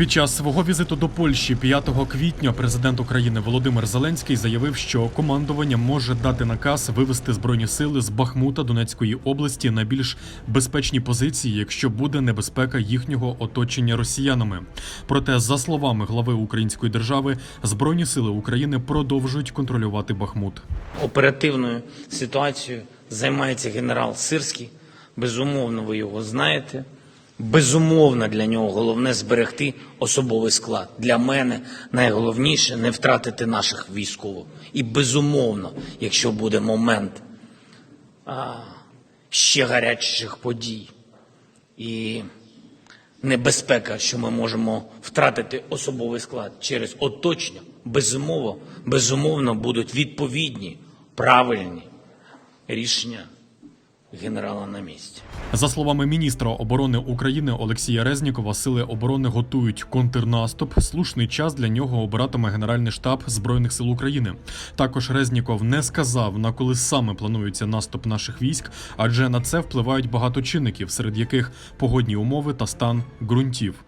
Під час свого візиту до Польщі 5 квітня президент України Володимир Зеленський заявив, що командування може дати наказ вивести збройні сили з Бахмута Донецької області на більш безпечні позиції, якщо буде небезпека їхнього оточення росіянами. Проте, за словами глави української держави, збройні сили України продовжують контролювати Бахмут. Оперативною ситуацією займається генерал Сирський. Безумовно, ви його знаєте. Безумовно, для нього головне зберегти особовий склад. Для мене найголовніше не втратити наших військових. І безумовно, якщо буде момент а, ще гарячих подій і небезпека, що ми можемо втратити особовий склад через оточення, безумовно, безумовно будуть відповідні, правильні рішення генерала на місці. За словами міністра оборони України Олексія Резнікова, сили оборони готують контрнаступ. Слушний час для нього обиратиме Генеральний штаб збройних сил України. Також Резніков не сказав на коли саме планується наступ наших військ, адже на це впливають багато чинників, серед яких погодні умови та стан ґрунтів.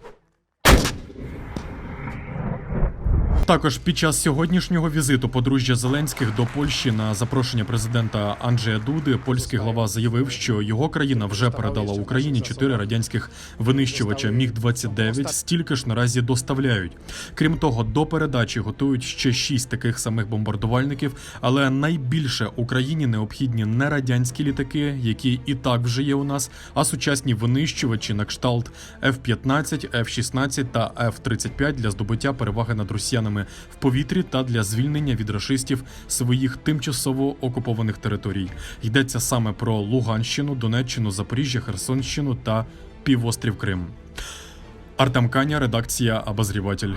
Також під час сьогоднішнього візиту подружжя Зеленських до Польщі на запрошення президента Анджея Дуди, польський глава заявив, що його країна вже передала Україні чотири радянських винищувача Міг 29 стільки ж наразі доставляють. Крім того, до передачі готують ще шість таких самих бомбардувальників. Але найбільше Україні необхідні не радянські літаки, які і так вже є у нас, а сучасні винищувачі на кшталт F-15, F-16 та F-35 для здобуття переваги над росіянами в повітрі та для звільнення від рашистів своїх тимчасово окупованих територій. Йдеться саме про Луганщину, Донеччину, Запоріжжя, Херсонщину та півострів Крим. Артем Каня, редакція Обозріватель.